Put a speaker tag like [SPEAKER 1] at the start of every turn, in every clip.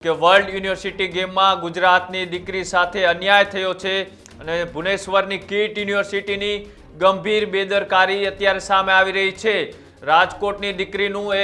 [SPEAKER 1] કે world university ગેમમાં ગુજરાતની દીકરી સાથે અન્યાય થયો છે અને ભુવનેશ્વરની કીટ યુનિવર્સિટીની ગંભીર બેદરકારી અત્યારે સામે આવી રહી છે. રાજકોટની દીકરીનું એ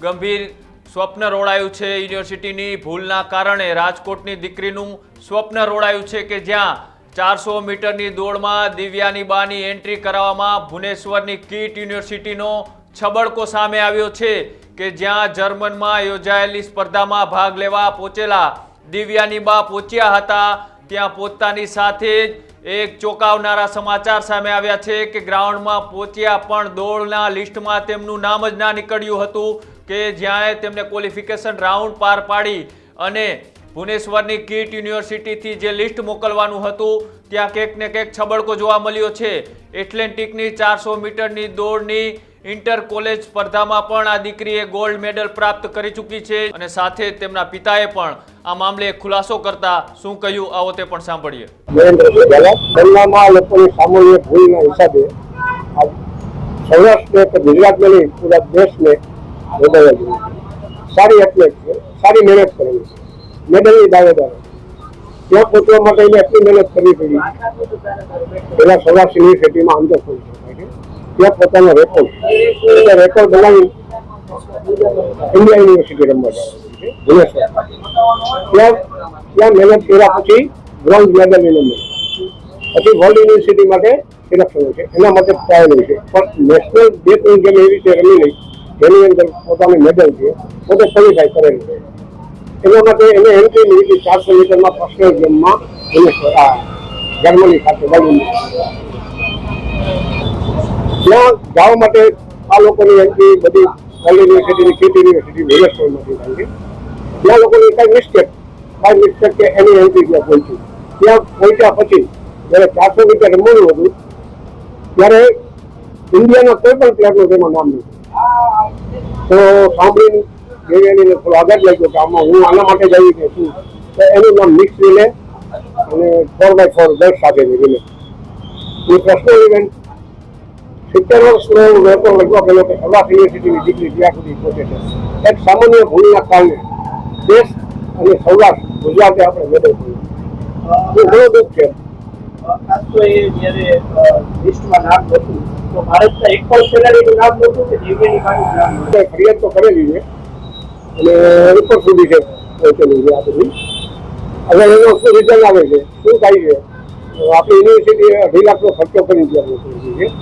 [SPEAKER 1] ગંભીર સ્વપ્ન રોડાયું છે યુનિવર્સિટીની ભૂલના કારણે. રાજકોટની દીકરીનું સ્વપ્ન રોડાયું છે કે જ્યાં ચારસો મીટરની દોડમાં દિવ્યાની બાની એન્ટ્રી કરાવવામાં ભુવનેશ્વરની કીટ યુનિવર્સિટીનો છબડકો સામે આવ્યો છે. કે જ્યાં જર્મનમાં યોજાયેલી સ્પર્ધામાં ભાગ લેવા પહોંચેલા દિવ્યાની બા પહોંચ્યા હતા, ત્યાં પોતાની સાથે જ એક ચોંકાવનારા સમાચાર સામે આવ્યા છે કે ગ્રાઉન્ડમાં પહોંચ્યા પણ દોડના લિસ્ટમાં તેમનું નામ જ ના નીકળ્યું હતું કે જ્યાં તેમને ક્વોલિફિકેશન રાઉન્ડ પાર પાડી અને ભુવનેશ્વરની કીટ યુનિવર્સિટીથી જે લિસ્ટ મોકલવાનું હતું, ત્યાં કંઈક ને કંઈક છબડકો જોવા મળ્યો છે. એટલેન્ટિકની ચારસો મીટરની દોડની ઇન્ટર કોલેજ સ્પર્ધામાં પણ આ દીકરીએ ગોલ્ડ મેડલ પ્રાપ્ત કરી ચૂકી છે અને સાથે તેમના પિતાએ પણ આ મામલે ખુલાસો કરતા શું કહ્યું આવો તે પણ સાંભળીએ.
[SPEAKER 2] સારી એથ્લેટ સારી મહેનત કરેલી છે. મેડલની દાવેદાર ત્યાં પહોંચવા માટે એટલી મહેનત કરવી પડી. પેલા સૌરાષ્ટ્રની ખેતીમાં અંદર પહોંચી શકાય છે. ત્યાં પોતાનો રેકોર્ડ રેકોર્ડ બનાવી ઇન્ડિયા યુનિવર્સિટી રમવા જાય. ત્યાં ત્યાં મહેનત કર્યા પછી બ્રોન્ઝ મેડલ મળ્યો પછી વર્લ્ડ યુનિવર્સિટી માટે સિલેક્શન છે. એના માટે ટ્રાયલ છે. પણ નેશનલ બે ત્રણ ગેમ એવી રીતે રમી નહીં જેની અંદર પોતાની મેડલ છે, પોતે ક્વોલિફાય કરેલ છે. એના માટે એને એન્ટ્રી હતી ચારસો મીટરમાં પર્સનલ ગેમમાં જર્મની ખાતે વર્લ્ડ યુનિવર્સિટી ત્યાં જવા માટે આ લોકોની એન્ટ્રી બધી વર્લ્ડ યુનિવર્સિટીની ખેતી યુનિવર્સિટી નથી કારણ કે ત્યાં લોકોની કાંઈ મિસ્ટેક કઈ મિસ્ટેક કે એની એન્ટ્રી ત્યાં પહોંચી. ત્યાં પહોંચ્યા પછી જ્યારે ચારસો મીટર રમવાનું હતું, ત્યારે ઇન્ડિયાના કોઈ પણ પ્લેયરનું તેમાં નામ નથી. તો સાંભળીને દેવ્યાનીને થોડો આઘાત લાગ્યો કે આમાં હું આના માટે જ આવી કે છું. તો એનું નામ મિક્સ રિલે અને ફોર બાય ફોર દસ સાથે રિલે એ પર્સનલ ઇવેન્ટ સિત્તેર વર્ષનો રેકોર્ડ લગવા ગયો કે સૌરાષ્ટ્ર યુનિવર્સિટીની ડિગ્રી જ્યાં સુધી પહોંચે છે. એક સામાન્ય ભૂલના કારણે દેશ અને સૌરાષ્ટ્ર ગુજરાતે આપણે મેળવ કર્યું એ ઘણો દુઃખ છે.
[SPEAKER 3] ખાસ તો એ જ્યારે લિસ્ટમાં નામ તો ભારતના એક પણ ખેલાડીનું નામ નહોતું કે દિવ્યાની બાનું નામ
[SPEAKER 2] ફરિયાદ તો કરેલી છે. અને ઉપર સુધી છે. પહોંચેલું છે આ બધું હવે એનો શું રિઝલ્ટ આવે છે? શું થાય છે? આપણી યુનિવર્સિટી અઢી લાખનો ખર્ચો કરી દીધો છે.